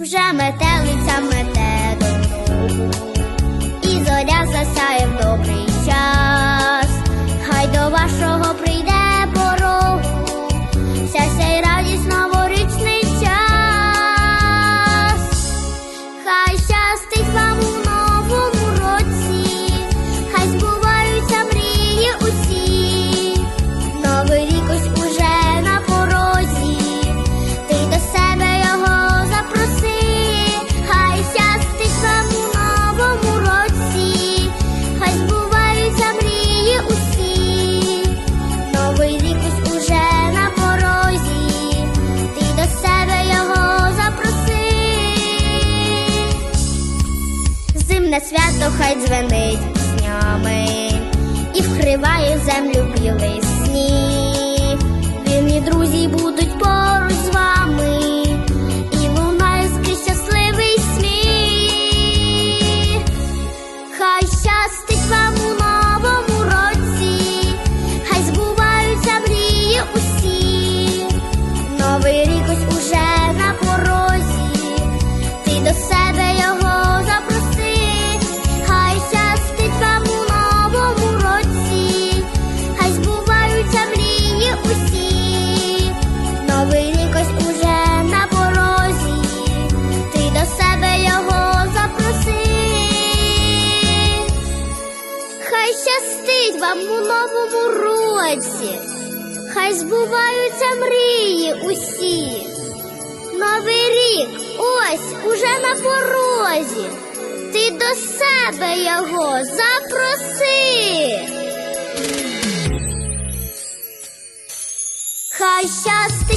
Вже метелиця мете додому, і зоря засяє. Весільне свято хай дзвенить з днями і вкриває землю білий вам у новому році, хай збуваються мрії усі. Новий рік ось уже на порозі. Ти до себе його запроси. Хай щастить.